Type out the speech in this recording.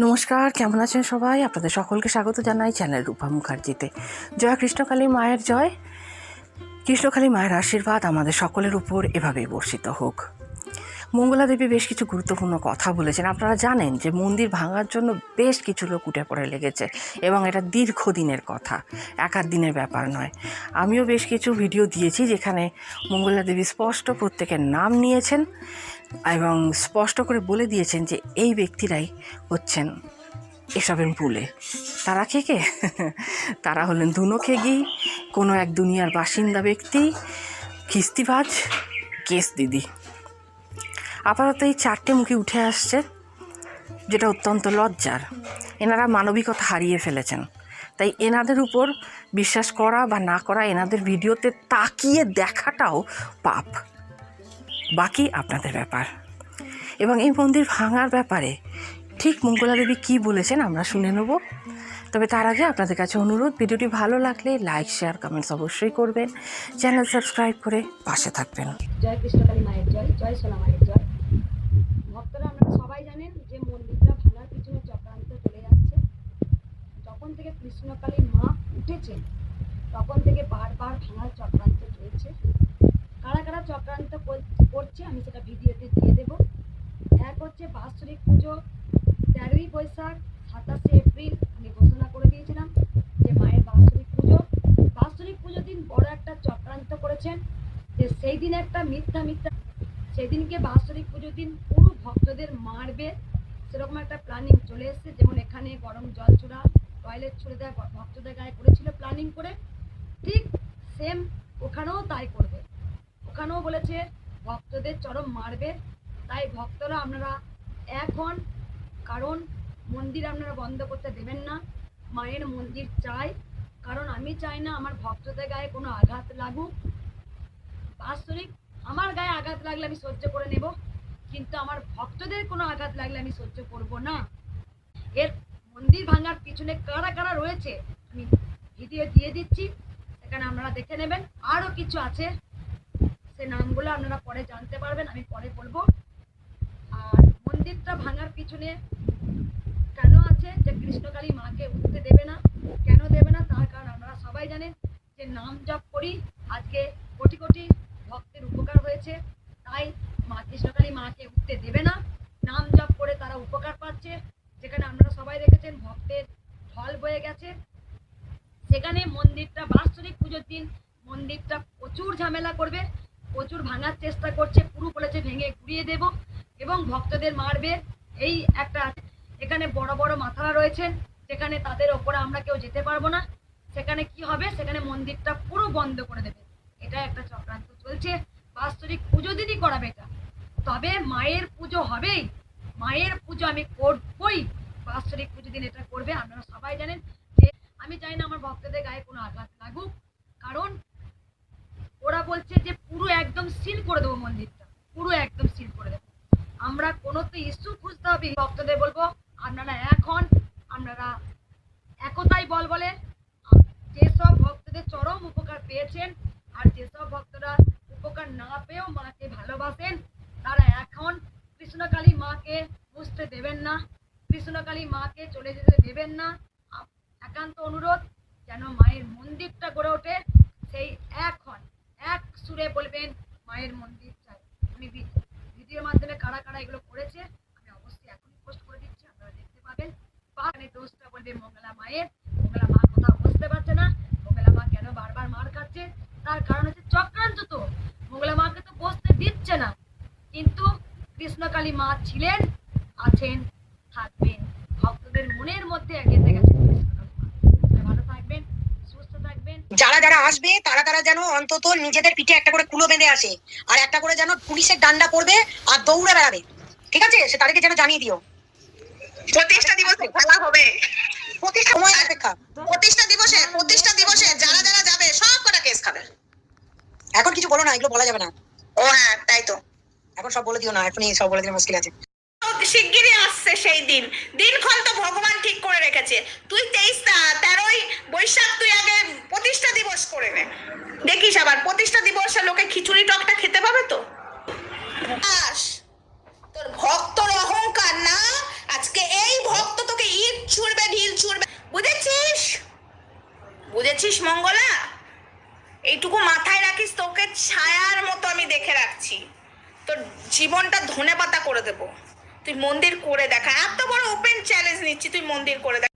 নমস্কার, কেমন আছেন সবাই? আপনাদের সকলকে স্বাগত জানাই চ্যানেল রূপা মুখার্জিতে। জয় কৃষ্ণকালী মায়ের জয়। কৃষ্ণকালী মায়ের আশীর্বাদ আমাদের সকলের উপর এভাবেই বর্ষিত হোক। মঙ্গলা দেবী বেশ কিছু গুরুত্বপূর্ণ কথা বলেছেন। আপনারা জানেন যে মন্দির ভাঙার জন্য বেশ কিছু লোক উঠে পড়ে লেগেছে এবং এটা দীর্ঘদিনের কথা এক দিনের ব্যাপার নয়। আমিও বেশ কিছু ভিডিও দিয়েছি যেখানে মঙ্গলা দেবী স্পষ্ট প্রত্যেকের নাম নিয়েছেন এবং স্পষ্ট করে বলে দিয়েছেন যে এই ব্যক্তিরাই হচ্ছেন এসবের মূলে তারা কে কে? তারা হলেন দুনো খেগি কোনো এক দুনিয়ার বাসিন্দা ব্যক্তি খিস্তিবাজ কেস দিদি। আপাতত এই চারটে মুখে উঠে আসছে, যেটা অত্যন্ত লজ্জার। এনারা মানবিকতা হারিয়ে ফেলেছেন। তাই এনাদের উপর বিশ্বাস করা বা না করা এনাদের ভিডিওতে তাকিয়ে দেখাটাও পাপ। বাকি আপনাদের ব্যাপার। এবং এই মন্দির ভাঙার ব্যাপারে ঠিক মঙ্গলা দেবী কী বলেছেন আমরা শুনে নেব। তবে তার আগে আপনাদের কাছে অনুরোধ, ভিডিওটি ভালো লাগলে লাইক, শেয়ার, কমেন্টস অবশ্যই করবেন। চ্যানেল সাবস্ক্রাইব করে পাশে থাকবেন। জয় কৃষ্ণকালী মায়ের জয় জয় সোনা মায়ের জয় ভক্তরা আপনারা সবাই জানেন যে মন্দিরটা ভাঙার পিছনে চক্রান্ত চলে যাচ্ছে যখন থেকে কৃষ্ণকালী মা উঠেছেন। তখন থেকে বারবার ভাঙার চক্রান্ত চলছে। কারা কারা চক্রান্ত করছে আমি সেটা ভিডিওতে দিয়ে দেব। এক হচ্ছে বাৎসরিক পুজো, তেরোই বৈশাখ, সাতাশে এপ্রিল আমি ঘোষণা করে দিয়েছিলাম যে মায়ের বাৎসরিক পুজো। বাৎসরিক পুজো দিন বড় একটা চক্রান্ত করেছেন যে সেই দিন একটা মিথ্যা মিথ্যা, সেদিনকে বাৎসরিক পুজোর দিন পুরো ভক্তদের মারবে। সেরকম একটা প্ল্যানিং চলে এসেছে। যেমন এখানে গরম জল ছোড়া টয়লেট ছুড়ে দেওয়া ভক্তদের গায়ে করেছিল প্ল্যানিং করে, ঠিক সেম ওখানেও তাই করবে। ওখানেও বলেছে, ভক্তদের চরম মারবে। তাই ভক্তরা আপনারা এখন কারণ মন্দির আপনারা বন্ধ করতে দেবেন না। মায়ের মন্দির চাই, কারণ আমি চাই না আমার ভক্তদের গায়ে কোনো আঘাত লাগুক। বাৎসরিক আমার গায়ে আঘাত লাগলে আমি সহ্য করে নেব, কিন্তু আমার ভক্তদের কোনো আঘাত লাগলে আমি সহ্য করব না। এর মন্দির ভাঙার পিছনে কারা কারা রয়েছে, আমি ভিডিও দিয়ে দিচ্ছি। সেখানে আপনারা দেখে নেবেন। আরও কিছু আছে। সে নামগুলো আপনারা পরে জানতে পারবেন, আমি পরে বলব। আর মন্দিরটা ভাঙার পিছনে কেন আছে যে কৃষ্ণকালী মাকে উঠতে দেবে না, কেন দেবে না, তার কারণ আপনারা সবাই জানেন যে নাম জপ করি, আজকে কোটি কোটি ভক্তের উপকার হয়েছে, তাই মা কৃষ্ণকালী মাকে উঠতে দেবে না নাম জপ করে তারা উপকার পাচ্ছে যেখানে দেখেছেন ভক্তের ঢল বয়ে গেছে। সেখানে মন্দিরটা, বাৎসরিক পুজোর দিন মন্দিরটা প্রচুর ঝামেলা করবে, প্রচুর ভাঙার চেষ্টা করছে, পুরো বলেছে ভেঙে ঘুরিয়ে দেব এবং ভক্তদের মারবে। এই একটা, এখানে বড় বড় মাথারা রয়েছেন সেখানে তাদের ওপরে আমরা কেউ যেতে পারব না। সেখানে কি হবে? সেখানে মন্দিরটা পুরো বন্ধ করে দেবে। এটা একটা চক্রান্ত চলছে। বাৎসরিক পুজো দিনই করাবে এটা। তবে মায়ের পুজো হবেই। মায়ের পুজো আমি করবই। বাৎসরিক পুজো দিন এটা করবে, আপনারা সবাই জানেন যে আমি চাই না আমার ভক্তদের গায়ে কোনো আঘাত লাগুক। কারণ ওরা বলছে যে পুরো একদম সিল করে দেবো মন্দিরটা, পুরো একদম সিল করে দেবো। আমরা কোনো তো ইস্যু খুঁজতে হবে, ভক্তদের বলব, আপনারা এখন আপনারা একতাই বল বলে যেসব ভক্তদের চরম উপকার পেয়েছেন, আর যেসব ভক্তরা উপকার না পেয়েও মাকে ভালোবাসেন, তারা এখন কৃষ্ণকালী মাকে বুঝতে দেবেন না। কৃষ্ণকালী মাকে চলে যেতে দেবেন না। একান্ত অনুরোধ যেন মায়ের মন্দিরটা গড়ে ওঠে। সেই এখন এক সুরে বলবেন, মায়ের মন্দির চাই। আমি ভিডিওর মাধ্যমে কারা কারা এগুলো করেছে, আমি অবশ্যই এখনই পোস্ট করে দিচ্ছি, আপনারা দেখতে পাবেন। বা দোষটা বলবে, মঙ্গলা মায়ের, মঙ্গলা মা কোথাও বুঝতে পারছে না। মঙ্গলা মা কেন বারবার মার খাচ্ছে? তার কারণ হচ্ছে চক্রান্ত তো। মঙ্গলা মাকে তো বসতে দিচ্ছে না। কিন্তু কৃষ্ণকালী মা ছিলেন, আছেন থাকবেন ভক্তদের মনের মধ্যে গেঁথে ভালো থাকবেন সুস্থ থাকবেন। যারা যারা আসবে তারা তারা যেন অন্তত নিজেদের পিঠে একটা করে কুলো বেঁধে আসে আর একটা করে যেন পুলিশের ডান্ডা পড়বে আর দৌড়ে বেড়াবে। ঠিক আছে? সে তাদেরকে যেন জানিয়ে দিও। প্রতিষ্ঠা দিবসে খেলা হবে। প্রতিষ্ঠা সময় অপেক্ষা। প্রতিষ্ঠা দিবসে প্রতিষ্ঠা দিবসে যারা যারা যাবে সব কটা কেস খাবে। এখন কিছু বলো না এগুলো বলা যাবে না। ও হ্যাঁ তাই তো। এখন সব বলে দিও না এখনই সব বলে দিলে মুশকিল আছে। শিগগিরই আসছে সেই দিন। দিনক্ষণ তো ভগবান ঠিক করে রেখেছে। তুই তেইশ তেরোই বৈশাখ তুই আগে প্রতিষ্ঠা দিবস করে নে। দেখিস আবার, প্রতিষ্ঠা দিবসে লোকে খিচুড়ি টকটা খেতে পাবে তো? আস, তোর ভক্তর অহংকার না? আজকে এই ভক্ত তোকে বুঝেছিস? বুঝেছিস মঙ্গলা? এইটুকু মাথায় রাখিস, তোকে ছায়ার মতো আমি দেখে রাখছি। তোর জীবনটা ধনে পাতা করে দেবো। তুই মন্দির করে দেখা। এত বড় ওপেন চ্যালেঞ্জ নিচ্ছি তুই মন্দির করে দেখা।